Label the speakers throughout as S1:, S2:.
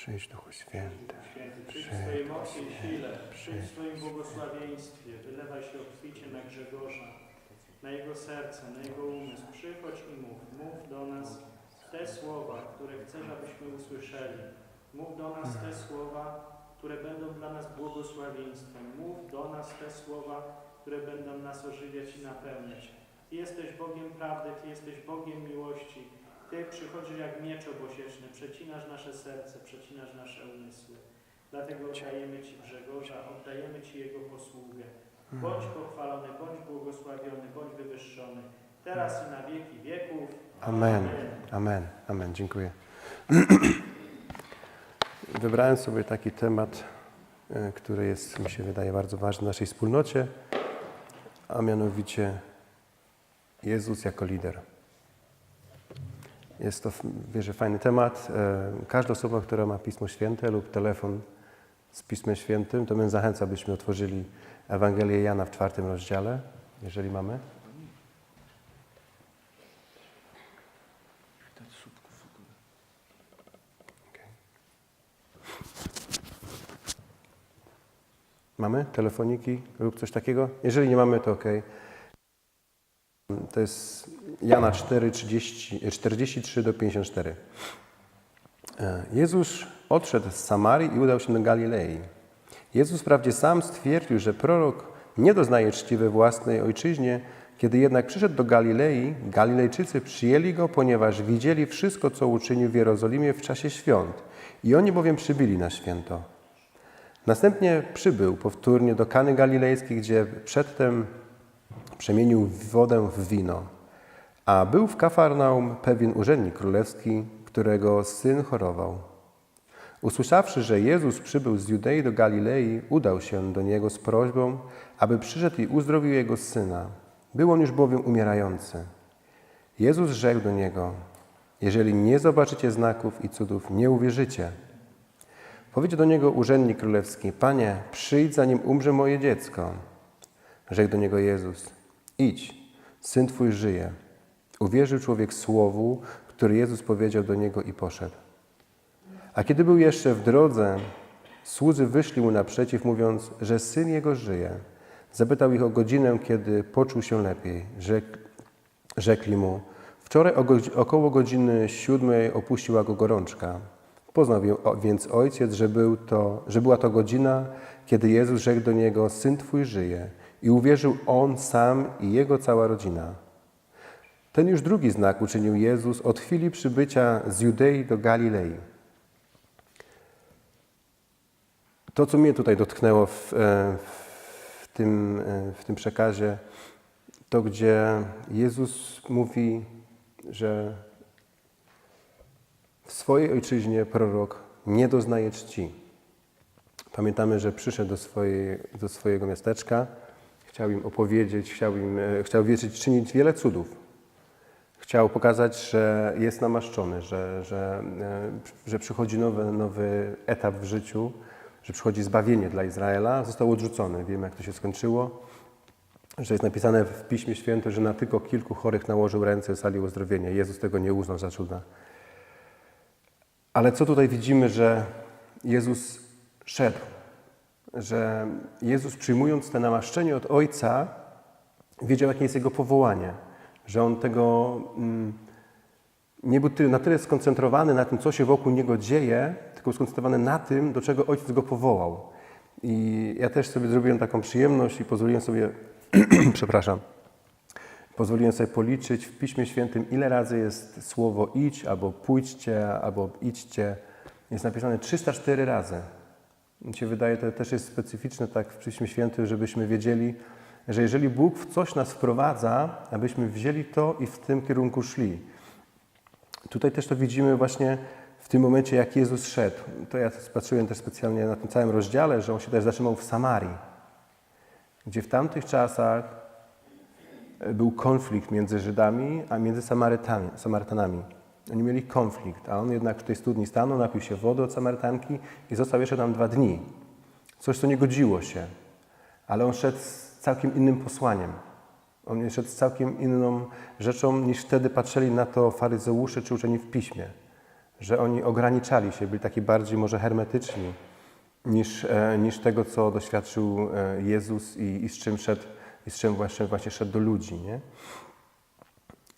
S1: Przyjdź Duchu Święty.
S2: Przyjdź w swojej mocy i sile, przyjdź w swoim błogosławieństwie, wylewaj się obficie na Grzegorza, na jego serce, na jego umysł. Przychodź i mów, mów do nas te słowa, które chcesz, abyśmy usłyszeli. Mów do nas te słowa, które będą dla nas błogosławieństwem. Mów do nas te słowa, które będą nas ożywiać i napełniać. Ty jesteś Bogiem prawdy, Ty jesteś Bogiem miłości. Ty przychodzisz jak miecz obosieczny, przecinasz nasze serce, przecinasz nasze umysły. Dlatego oddajemy Ci Grzegorza, oddajemy Ci Jego posługę. Bądź pochwalony, bądź błogosławiony, bądź wywyższony. Teraz i na wieki wieków.
S1: Amen. Amen. Amen. Dziękuję. Wybrałem sobie taki temat, e, który jest, mi się wydaje, bardzo ważny w naszej wspólnocie, a mianowicie Jezus jako lider. Jest to, wierzę, fajny temat. E, Każda osoba, która ma Pismo Święte lub telefon z Pismem Świętym, to bym zachęcał, byśmy otworzyli Ewangelię Jana w czwartym rozdziale, jeżeli mamy. Mamy telefoniki lub coś takiego? Jeżeli nie mamy, to ok. To jest Jana 4, 30, 43 do 54. E, Jezus odszedł z Samarii i udał się do Galilei. Jezus wprawdzie sam stwierdził, że prorok nie doznaje czci we własnej ojczyźnie, kiedy jednak przyszedł do Galilei, Galilejczycy przyjęli go, ponieważ widzieli wszystko, co uczynił w Jerozolimie w czasie świąt. I oni bowiem przybyli na święto. Następnie przybył powtórnie do Kany Galilejskiej, gdzie przedtem przemienił wodę w wino. A był w Kafarnaum pewien urzędnik królewski, którego syn chorował. Usłyszawszy, że Jezus przybył z Judei do Galilei, udał się do niego z prośbą, aby przyszedł i uzdrowił jego syna. Był on już bowiem umierający. Jezus rzekł do niego: Jeżeli nie zobaczycie znaków i cudów, nie uwierzycie. Powiedział do niego urzędnik królewski: Panie, przyjdź, zanim umrze moje dziecko. Rzekł do niego Jezus: Idź, syn twój żyje. Uwierzył człowiek słowu, które Jezus powiedział do niego i poszedł. A kiedy był jeszcze w drodze, słudzy wyszli mu naprzeciw, mówiąc, że syn jego żyje. Zapytał ich o godzinę, kiedy poczuł się lepiej. Rzek, rzekli mu: Wczoraj około godziny siódmej opuściła go gorączka. Poznał więc ojciec, że, był to, że była to godzina, kiedy Jezus rzekł do niego: Syn twój żyje. I uwierzył on sam i jego cała rodzina. Ten już drugi znak uczynił Jezus od chwili przybycia z Judei do Galilei. To, co mnie tutaj dotknęło w, e, w, tym, e, w tym przekazie, to gdzie Jezus mówi, że w swojej ojczyźnie prorok nie doznaje czci. Pamiętamy, że przyszedł do, swojej, do swojego miasteczka, chciał im opowiedzieć, chciał, im, e, chciał wierzyć, czynić wiele cudów. Chciał pokazać, że jest namaszczony, że, że, e, że przychodzi nowy, nowy etap w życiu, że przychodzi zbawienie dla Izraela. Został odrzucony. Wiemy, jak to się skończyło. Że jest napisane w Piśmie Świętym, że na tylko kilku chorych nałożył ręce i salił. Jezus tego nie uznał za cuda. Ale co tutaj widzimy, że Jezus szedł, że Jezus przyjmując to namaszczenie od Ojca, wiedział, jakie jest Jego powołanie, że On tego mm, nie był na tyle skoncentrowany na tym, co się wokół Niego dzieje, tylko skoncentrowany na tym, do czego Ojciec Go powołał. I ja też sobie zrobiłem taką przyjemność i pozwoliłem sobie, przepraszam, Pozwoliłem sobie policzyć w Piśmie Świętym, ile razy jest słowo idź, albo pójdźcie, albo idźcie. Jest napisane 304 razy. Mi się wydaje, to też jest specyficzne tak w Piśmie Świętym, żebyśmy wiedzieli, że jeżeli Bóg w coś nas wprowadza, abyśmy wzięli to i w tym kierunku szli. Tutaj też to widzimy właśnie w tym momencie, jak Jezus szedł. To ja patrzyłem też specjalnie na tym całym rozdziale, że On się też zatrzymał w Samarii, gdzie w tamtych czasach był konflikt między Żydami, a między Samarytami, Samarytanami. Oni mieli konflikt, a on jednak w tej studni stanął, napił się wody od Samarytanki i został jeszcze tam dwa dni. Coś, co nie godziło się, ale on szedł z całkiem innym posłaniem. On szedł z całkiem inną rzeczą, niż wtedy patrzyli na to faryzeusze czy uczeni w piśmie. że oni ograniczali się, byli taki bardziej może hermetyczni niż, e, niż tego, co doświadczył e, Jezus i, i z czym szedł, i z czym właśnie, właśnie szedł do ludzi. Nie?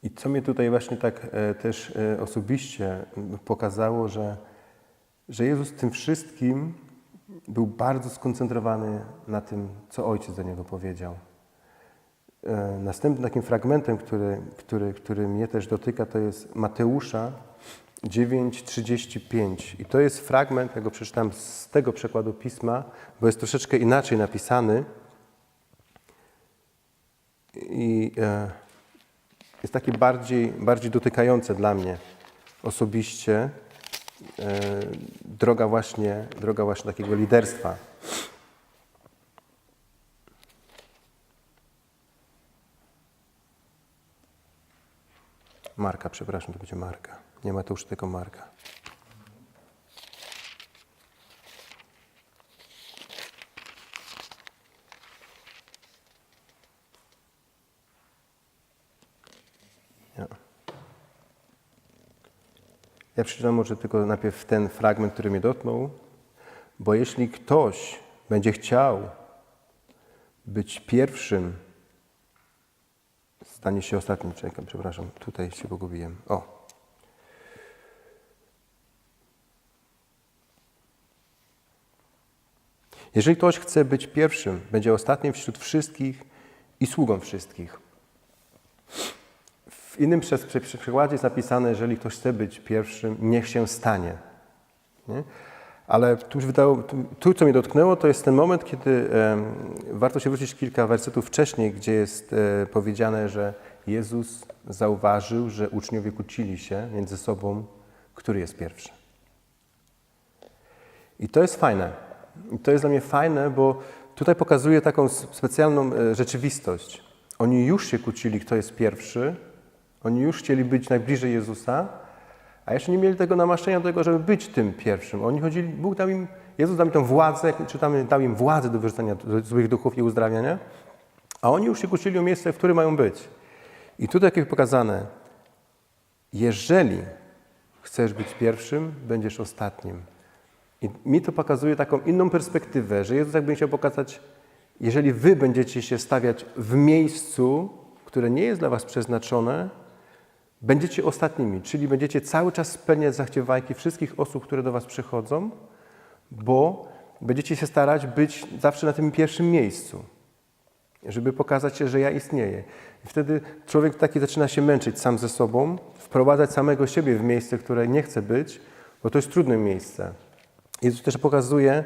S1: I co mnie tutaj właśnie tak e, też e, osobiście pokazało, że, że Jezus tym wszystkim był bardzo skoncentrowany na tym, co Ojciec do Niego powiedział. E, Następnym takim fragmentem, który, który, który mnie też dotyka, to jest Mateusza 9:35. I to jest fragment, ja go przeczytam z tego przekładu pisma, bo jest troszeczkę inaczej napisany. I e, jest takie bardziej, bardziej dotykające dla mnie osobiście e, droga właśnie, droga właśnie takiego liderstwa. Marka, przepraszam, to będzie Marka. Nie ma to już tylko Marka. Ja przeczytam może tylko najpierw ten fragment, który mnie dotknął, bo jeśli ktoś będzie chciał być pierwszym, stanie się ostatnim. Czekam, przepraszam, tutaj się pogubiłem. O. Jeżeli ktoś chce być pierwszym, będzie ostatnim wśród wszystkich i sługą wszystkich. W innym przykładzie jest napisane, jeżeli ktoś chce być pierwszym, niech się stanie. Nie? Ale tu, wydało, tu, tu, co mnie dotknęło, to jest ten moment, kiedy em, warto się wrócić kilka wersetów wcześniej, gdzie jest e, powiedziane, że Jezus zauważył, że uczniowie kłócili się między sobą, który jest pierwszy. I to jest fajne. I to jest dla mnie fajne, bo tutaj pokazuje taką specjalną e, rzeczywistość. Oni już się kłócili, kto jest pierwszy. Oni już chcieli być najbliżej Jezusa, a jeszcze nie mieli tego namaszczenia do tego, żeby być tym pierwszym. Oni chodzili, Bóg dał im, Jezus dał im tę władzę, czytamy, dał im władzę do wyrzucania złych duchów i uzdrawiania, a oni już się kłócili o miejsce, w którym mają być. I tutaj jak jest pokazane, jeżeli chcesz być pierwszym, będziesz ostatnim. I mi to pokazuje taką inną perspektywę, że Jezus jakby chciał pokazać, jeżeli wy będziecie się stawiać w miejscu, które nie jest dla was przeznaczone, będziecie ostatnimi, czyli będziecie cały czas spełniać zachciewajki wszystkich osób, które do was przychodzą, bo będziecie się starać być zawsze na tym pierwszym miejscu, żeby pokazać się, że ja istnieję. I wtedy człowiek taki zaczyna się męczyć sam ze sobą, wprowadzać samego siebie w miejsce, które nie chce być, bo to jest trudne miejsce. Jezus też pokazuje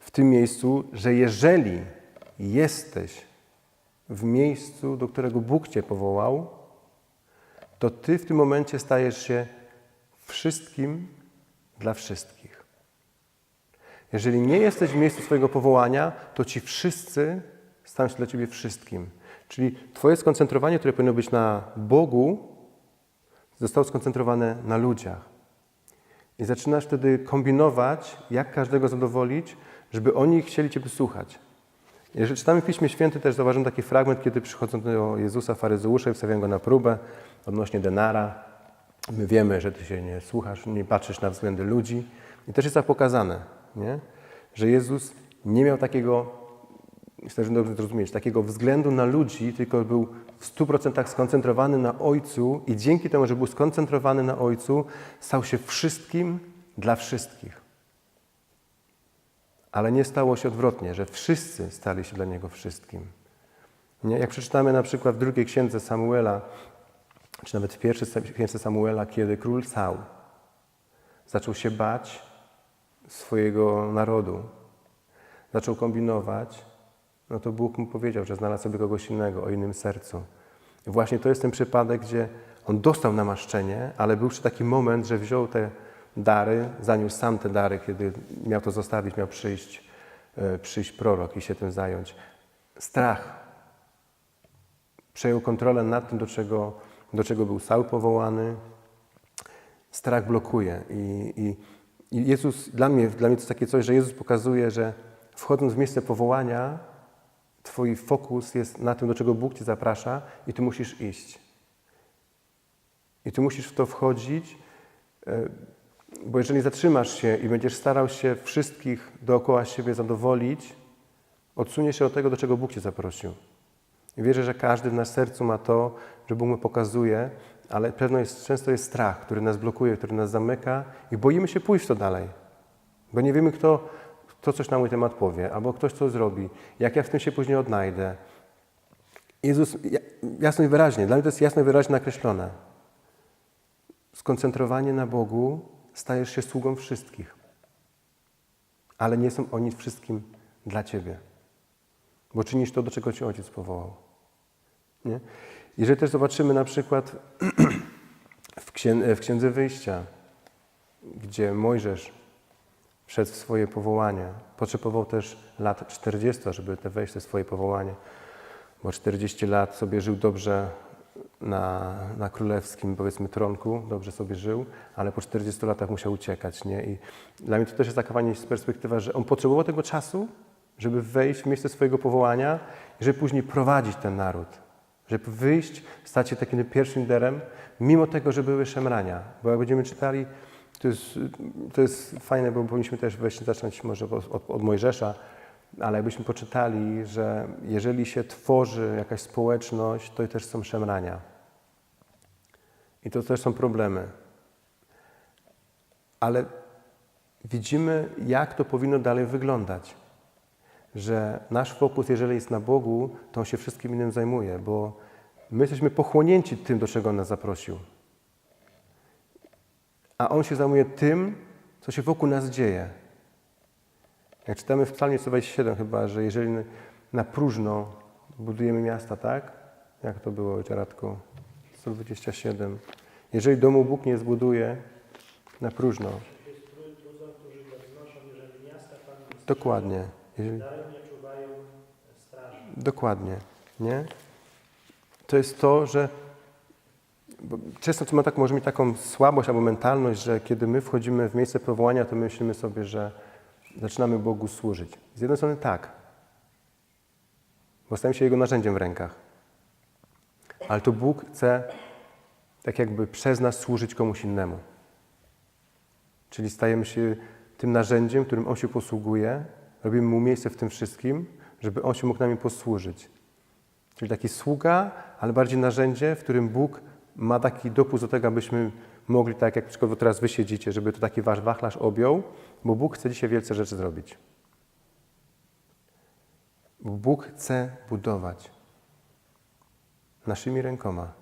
S1: w tym miejscu, że jeżeli jesteś w miejscu, do którego Bóg Cię powołał, to Ty w tym momencie stajesz się wszystkim dla wszystkich. Jeżeli nie jesteś w miejscu swojego powołania, to Ci wszyscy staną się dla Ciebie wszystkim. Czyli Twoje skoncentrowanie, które powinno być na Bogu, zostało skoncentrowane na ludziach. I zaczynasz wtedy kombinować, jak każdego zadowolić, żeby oni chcieli Ciebie słuchać. Jeżeli czytamy w Piśmie Świętym, też zauważyłem taki fragment, kiedy przychodzą do Jezusa faryzeusze i wstawiają go na próbę odnośnie denara. My wiemy, że Ty się nie słuchasz, nie patrzysz na względy ludzi. I też jest tak pokazane, nie? że Jezus nie miał takiego, chcę dobrze zrozumieć, takiego względu na ludzi, tylko był w stu procentach skoncentrowany na Ojcu i dzięki temu, że był skoncentrowany na Ojcu, stał się wszystkim dla wszystkich. Ale nie stało się odwrotnie, że wszyscy stali się dla Niego wszystkim. Jak przeczytamy na przykład w drugiej księdze Samuela, czy nawet w pierwszej księdze Samuela, kiedy król Saul zaczął się bać swojego narodu, zaczął kombinować, no to Bóg mu powiedział, że znalazł sobie kogoś innego o innym sercu. I właśnie to jest ten przypadek, gdzie on dostał namaszczenie, ale był jeszcze taki moment, że wziął te dary, zaniósł sam te dary, kiedy miał to zostawić, miał przyjść, e, przyjść prorok i się tym zająć. Strach przejął kontrolę nad tym, do czego, do czego był Saul powołany. Strach blokuje. I, i, i Jezus, dla mnie, dla mnie to takie coś, że Jezus pokazuje, że wchodząc w miejsce powołania, Twój fokus jest na tym, do czego Bóg Cię zaprasza i Ty musisz iść. I Ty musisz w to wchodzić, e, Bo jeżeli zatrzymasz się i będziesz starał się wszystkich dookoła siebie zadowolić, odsuniesz się od tego, do czego Bóg Cię zaprosił. I wierzę, że każdy w nas sercu ma to, że Bóg mu pokazuje, ale pewno jest, często jest strach, który nas blokuje, który nas zamyka i boimy się pójść to dalej. Bo nie wiemy, kto, kto coś na mój temat powie, albo ktoś co zrobi, jak ja w tym się później odnajdę. Jezus ja- jasno i wyraźnie, dla mnie to jest jasno i wyraźnie nakreślone. Skoncentrowanie na Bogu stajesz się sługą wszystkich. Ale nie są oni wszystkim dla Ciebie. Bo czynisz to, do czego Cię Ojciec powołał. Nie? Jeżeli też zobaczymy na przykład w, w Księdze Wyjścia, gdzie Mojżesz wszedł w swoje powołanie, potrzebował też lat 40, żeby wejść w swoje powołanie, bo 40 lat sobie żył dobrze na, na królewskim, powiedzmy, tronku, dobrze sobie żył, ale po 40 latach musiał uciekać, nie? I dla mnie to też jest taka fajnie perspektywa, że on potrzebował tego czasu, żeby wejść w miejsce swojego powołania i żeby później prowadzić ten naród. Żeby wyjść, stać się takim pierwszym liderem, mimo tego, że były szemrania. Bo jak będziemy czytali, to jest, to jest fajne, bo powinniśmy też właśnie zacząć może od, od Mojżesza, ale jakbyśmy poczytali, że jeżeli się tworzy jakaś społeczność, to też są szemrania. I to też są problemy. Ale widzimy, jak to powinno dalej wyglądać. Że nasz fokus, jeżeli jest na Bogu, to On się wszystkim innym zajmuje, bo my jesteśmy pochłonięci tym, do czego On nas zaprosił. A On się zajmuje tym, co się wokół nas dzieje. Jak czytamy w Psalmie 127 chyba, że jeżeli na próżno budujemy miasta, tak? Jak to było, Ojcze Radku? 127. Jeżeli domu Bóg nie zbuduje, na próżno. Dokładnie. Jeżeli, dokładnie. Nie? To jest to, że bo często to ma tak, może mieć taką słabość albo mentalność, że kiedy my wchodzimy w miejsce powołania, to myślimy sobie, że zaczynamy Bogu służyć. Z jednej strony tak, bo stajemy się Jego narzędziem w rękach. Ale to Bóg chce tak jakby przez nas służyć komuś innemu. Czyli stajemy się tym narzędziem, którym On się posługuje, robimy Mu miejsce w tym wszystkim, żeby On się mógł nami posłużyć. Czyli taki sługa, ale bardziej narzędzie, w którym Bóg ma taki dopust do tego, abyśmy mogli, tak jak przykładowo teraz wy siedzicie, żeby to taki wasz wachlarz objął, bo Bóg chce dzisiaj wielce rzeczy zrobić. Bóg chce budować naszymi rękoma.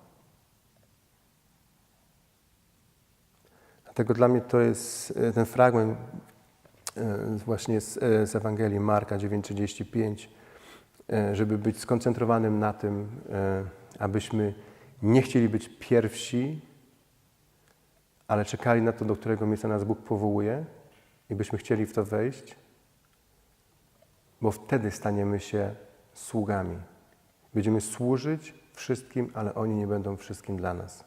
S1: Dlatego dla mnie to jest e, ten fragment e, właśnie z, e, z Ewangelii Marka 9:35, e, żeby być skoncentrowanym na tym, abyśmy nie chcieli być pierwsi, ale czekali na to, do którego miejsca nas Bóg powołuje i byśmy chcieli w to wejść, bo wtedy staniemy się sługami. Będziemy służyć wszystkim, ale oni nie będą wszystkim dla nas,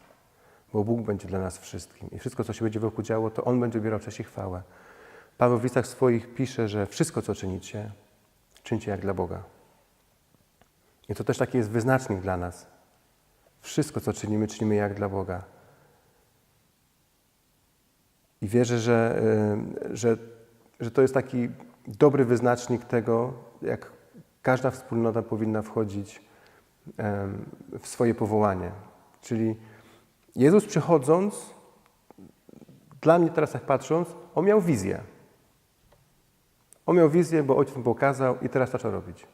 S1: bo Bóg będzie dla nas wszystkim i wszystko, co się będzie wokół działo, to On będzie ubierał cześć i chwałę. Paweł w listach swoich pisze, że wszystko, co czynicie, czyńcie jak dla Boga. I to też taki jest wyznacznik dla nas. Wszystko, co czynimy, czynimy jak dla Boga. I wierzę, że, y, że, że to jest taki dobry wyznacznik tego, jak każda wspólnota powinna wchodzić w swoje powołanie. Czyli Jezus przychodząc, dla mnie teraz tak patrząc, on miał wizję. On miał wizję, bo ojciec mu pokazał i teraz zaczął robić.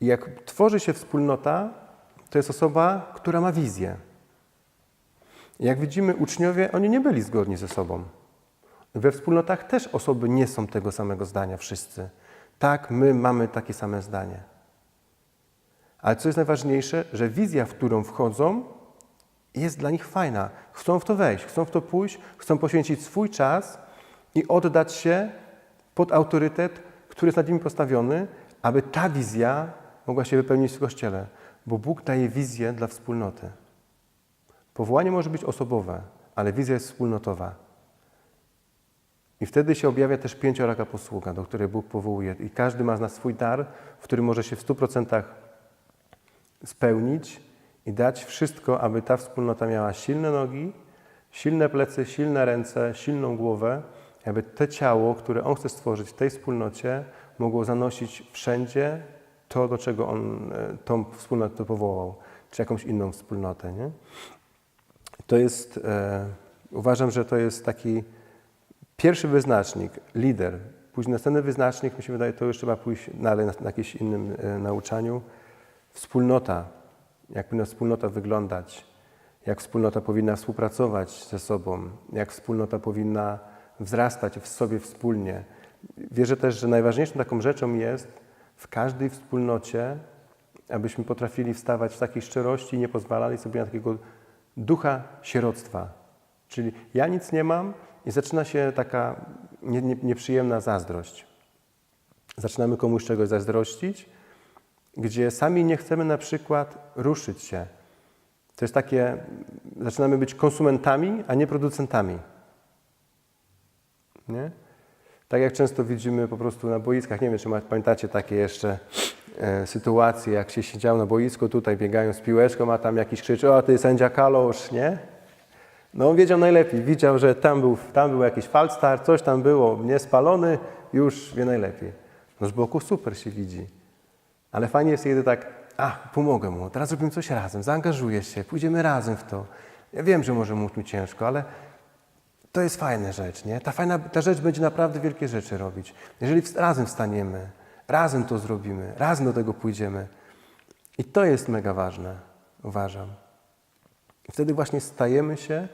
S1: I jak tworzy się wspólnota, to jest osoba, która ma wizję. Jak widzimy, uczniowie, oni nie byli zgodni ze sobą. We wspólnotach też osoby nie są tego samego zdania, wszyscy. Tak, my mamy takie same zdanie. Ale co jest najważniejsze, że wizja, w którą wchodzą, jest dla nich fajna. Chcą w to wejść, chcą w to pójść, chcą poświęcić swój czas i oddać się pod autorytet, który jest nad nimi postawiony, aby ta wizja mogła się wypełnić w Kościele. Bo Bóg daje wizję dla wspólnoty. Powołanie może być osobowe, ale wizja jest wspólnotowa. I wtedy się objawia też pięcioraka posługa, do której Bóg powołuje. I każdy ma z nas swój dar, w którym może się w stu procentach spełnić i dać wszystko, aby ta wspólnota miała silne nogi, silne plecy, silne ręce, silną głowę, aby te ciało, które On chce stworzyć w tej wspólnocie, mogło zanosić wszędzie to, do czego On e, tą wspólnotę powołał, czy jakąś inną wspólnotę. Nie? To jest, e, uważam, że to jest taki pierwszy wyznacznik, lider. Później następny wyznacznik, mi się wydaje, to już trzeba pójść dalej na, na jakimś innym e, nauczaniu. Wspólnota, jak powinna wspólnota wyglądać, jak wspólnota powinna współpracować ze sobą, jak wspólnota powinna wzrastać w sobie wspólnie. Wierzę też, że najważniejszą taką rzeczą jest w każdej wspólnocie, abyśmy potrafili wstawać w takiej szczerości i nie pozwalali sobie na takiego ducha sieroctwa. Czyli ja nic nie mam i zaczyna się taka nie, nie, nieprzyjemna zazdrość. Zaczynamy komuś czegoś zazdrościć, gdzie sami nie chcemy na przykład ruszyć się. To jest takie, zaczynamy być konsumentami, a nie producentami. Nie? Tak jak często widzimy po prostu na boiskach, nie wiem, czy pamiętacie takie jeszcze e, sytuacje, jak się siedział na boisku, tutaj biegają z piłeczką, a tam jakiś krzyczy, o ty sędzia Kalosz, nie? No on wiedział najlepiej, widział, że tam był, tam był jakiś falstar, coś tam było niespalony, już wie najlepiej. No z boku super się widzi. Ale fajnie jest, kiedy tak, a, pomogę mu, teraz zrobimy coś razem, zaangażuję się, pójdziemy razem w to. Ja wiem, że może mu tu ciężko, ale to jest fajna rzecz, nie? Ta, fajna, ta rzecz będzie naprawdę wielkie rzeczy robić. Jeżeli razem wstaniemy, razem to zrobimy, razem do tego pójdziemy. I to jest mega ważne, uważam. Wtedy właśnie stajemy się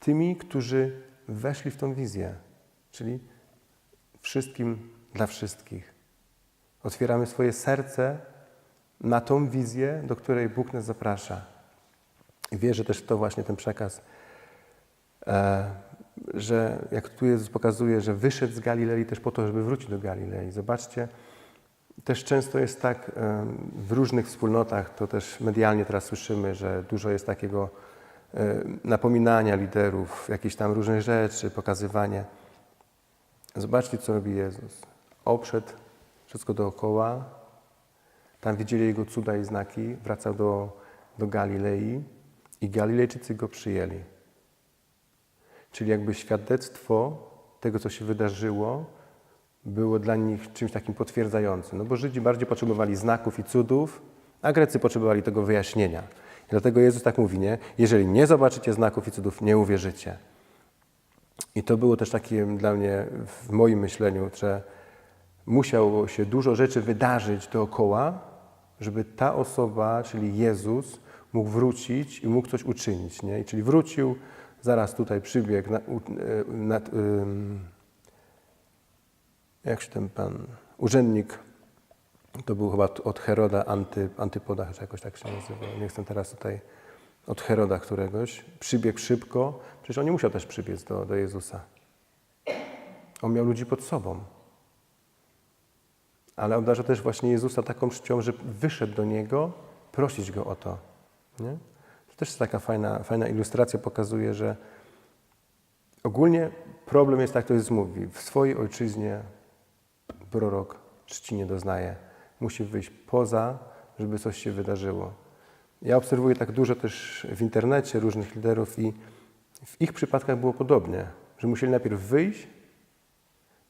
S1: tymi, którzy weszli w tą wizję, czyli wszystkim dla wszystkich. Otwieramy swoje serce na tą wizję, do której Bóg nas zaprasza. I wierzę też w to właśnie ten przekaz, e, że jak tu Jezus pokazuje, że wyszedł z Galilei też po to, żeby wrócić do Galilei. Zobaczcie, też często jest tak e, w różnych wspólnotach, to też medialnie teraz słyszymy, że dużo jest takiego e, napominania liderów, jakieś tam różnych rzeczy, pokazywanie. Zobaczcie, co robi Jezus. Obszedł wszystko dookoła, tam widzieli Jego cuda i znaki, wracał do, do Galilei i Galilejczycy Go przyjęli. Czyli jakby świadectwo tego, co się wydarzyło, było dla nich czymś takim potwierdzającym. No bo Żydzi bardziej potrzebowali znaków i cudów, a Grecy potrzebowali tego wyjaśnienia. I dlatego Jezus tak mówi, nie? Jeżeli nie zobaczycie znaków i cudów, nie uwierzycie. I to było też takie dla mnie, w moim myśleniu, że musiało się dużo rzeczy wydarzyć dookoła, żeby ta osoba, czyli Jezus, mógł wrócić i mógł coś uczynić. Nie? I czyli wrócił, zaraz tutaj przybiegł na, e, ym, jak się ten pan, urzędnik, to był chyba od Heroda Anty, Antypoda, czy jakoś tak się nazywał, nie chcę teraz tutaj, od Heroda któregoś, przybiegł szybko, przecież on nie musiał też przybiec do, do Jezusa. On miał ludzi pod sobą. Ale obdarza też właśnie Jezusa taką czcią, że wyszedł do Niego prosić Go o to. Nie? To też jest taka fajna, fajna ilustracja, pokazuje, że ogólnie problem jest tak, to Jezus mówi, w swojej ojczyźnie prorok czci nie doznaje. Musi wyjść poza, żeby coś się wydarzyło. Ja obserwuję tak dużo też w internecie różnych liderów i w ich przypadkach było podobnie, że musieli najpierw wyjść,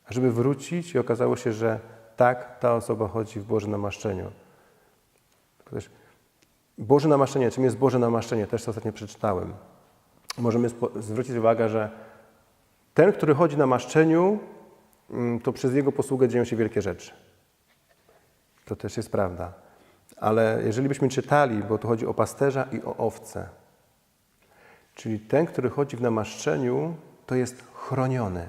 S1: a żeby wrócić i okazało się, że tak, ta osoba chodzi w Boże namaszczeniu. Też Boże namaszczenie, czym jest Boże namaszczenie? Też to ostatnio przeczytałem. Możemy zwrócić uwagę, że ten, który chodzi na maszczeniu, mm, to przez jego posługę dzieją się wielkie rzeczy. To też jest prawda. Ale jeżeli byśmy czytali, bo tu chodzi o pasterza i o owce, czyli ten, który chodzi w namaszczeniu, to jest chroniony.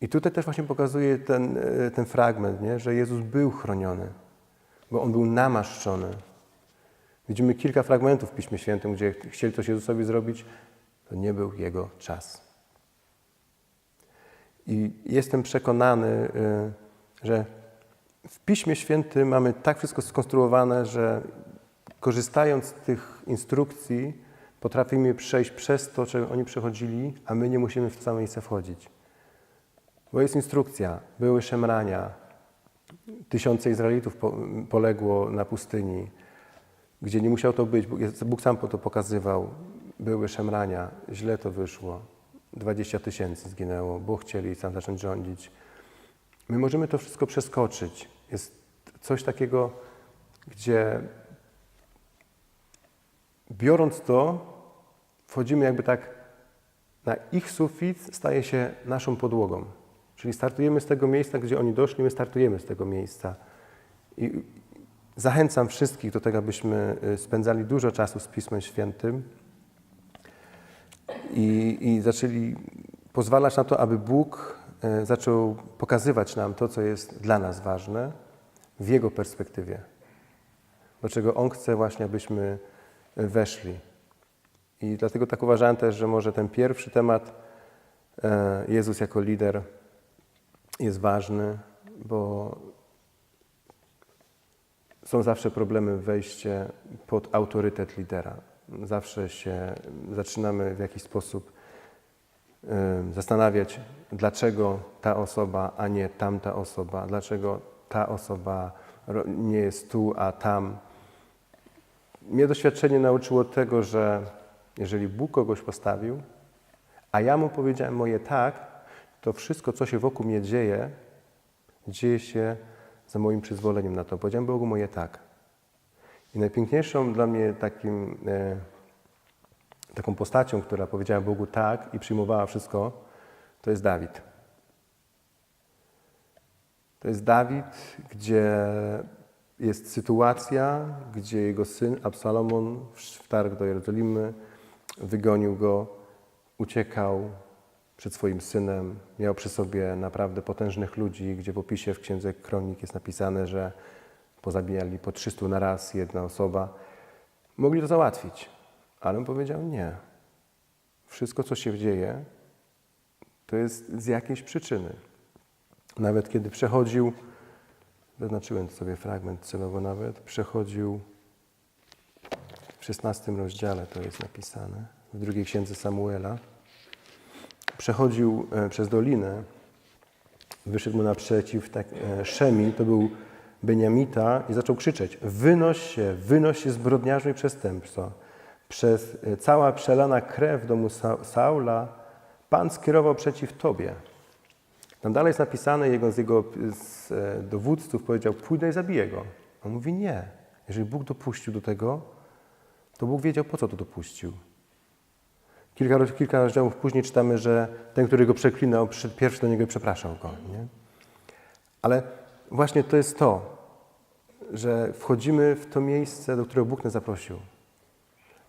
S1: I tutaj też właśnie pokazuje ten, e, ten fragment, nie? że Jezus był chroniony, bo On był namaszczony. Widzimy kilka fragmentów w Piśmie Świętym, gdzie chcieli coś Jezusowi zrobić, to nie był Jego czas. I jestem przekonany, y, że w Piśmie Świętym mamy tak wszystko skonstruowane, że korzystając z tych instrukcji, potrafimy przejść przez to, czego oni przechodzili, a my nie musimy w samo miejsce wchodzić. Bo jest instrukcja, były szemrania, tysiące Izraelitów po, poległo na pustyni. gdzie nie musiał to być. Bóg, sam po to pokazywał. Były szemrania, źle to wyszło. 20 tysięcy zginęło, Bóg chcieli sam zacząć rządzić. My możemy to wszystko przeskoczyć. Jest coś takiego, gdzie biorąc to, wchodzimy jakby tak na ich sufit, staje się naszą podłogą. Czyli startujemy z tego miejsca, gdzie oni doszli, my startujemy z tego miejsca. I zachęcam wszystkich do tego, abyśmy y, spędzali dużo czasu z Pismem Świętym i, i zaczęli pozwalać na to, aby Bóg e, zaczął pokazywać nam to, co jest dla nas ważne w Jego perspektywie. Do czego On chce właśnie, abyśmy e, weszli. I dlatego tak uważałem też, że może ten pierwszy temat, Jezus jako lider, jest ważny, bo są zawsze problemy wejście pod autorytet lidera. Zawsze się zaczynamy w jakiś sposób zastanawiać, dlaczego ta osoba, a nie tamta osoba, dlaczego ta osoba nie jest tu, a tam. Mnie doświadczenie nauczyło tego, że jeżeli Bóg kogoś postawił, a ja mu powiedziałem moje tak, to wszystko, co się wokół mnie dzieje, dzieje się za moim przyzwoleniem na to. Powiedziałem Bogu moje tak. I najpiękniejszą dla mnie takim, e, taką postacią, która powiedziała Bogu tak i przyjmowała wszystko, to jest Dawid. To jest Dawid, gdzie jest sytuacja, gdzie jego syn Absalomon wtargł do Jerozolimy, wygonił go, uciekał przed swoim synem, miał przy sobie naprawdę potężnych ludzi, gdzie w opisie w Księdze Kronik jest napisane, że pozabijali po 300 na raz jedna osoba. Mogli to załatwić, ale on powiedział nie. Wszystko, co się dzieje, to jest z jakiejś przyczyny. Nawet kiedy przechodził, zaznaczyłem sobie fragment celowo nawet, przechodził w 16 rozdziale, to jest napisane, w drugiej księdze Samuela, przechodził e, przez dolinę, wyszedł mu naprzeciw tak, e, Szemi, to był Beniamita i zaczął krzyczeć wynoś się, wynoś się zbrodniarzu i przestępco. Przez e, cała przelana krew domu Sa Saula Pan skierował przeciw Tobie. Tam dalej jest napisane, jego, z jego z, dowódców powiedział, pójdę i zabiję go. On mówi nie. Jeżeli Bóg dopuścił do tego, to Bóg wiedział, po co to dopuścił. Kilka, kilka rozdziałów później czytamy, że ten, który go przeklinał, przyszedł pierwszy do niego i przepraszał go. Nie? Ale właśnie to jest to, że wchodzimy w to miejsce, do którego Bóg nas zaprosił.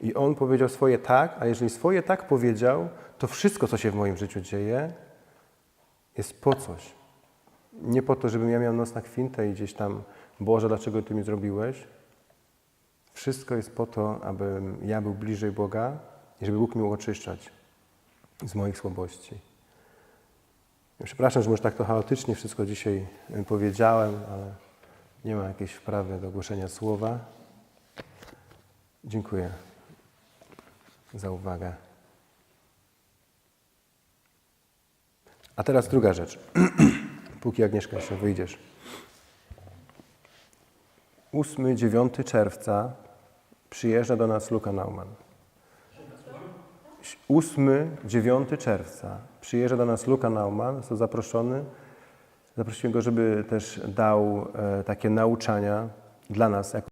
S1: I On powiedział swoje tak, a jeżeli swoje tak powiedział, to wszystko, co się w moim życiu dzieje, jest po coś. Nie po to, żebym ja miał nos na kwintę i gdzieś tam, Boże, dlaczego Ty mi zrobiłeś? Wszystko jest po to, abym ja był bliżej Boga i żeby Bóg mnie oczyszczać z moich słabości. Przepraszam, że może tak to chaotycznie wszystko dzisiaj powiedziałem, ale nie ma jakiejś wprawy do głoszenia słowa. Dziękuję za uwagę. A teraz druga rzecz. Póki Agnieszka jeszcze wyjdziesz. 8-9 czerwca przyjeżdża do nas Luka Nauman. 8-9 czerwca przyjeżdża do nas Luka Nauman, został zaproszony. Zaprosiłem go, żeby też dał e, takie nauczania dla nas, jako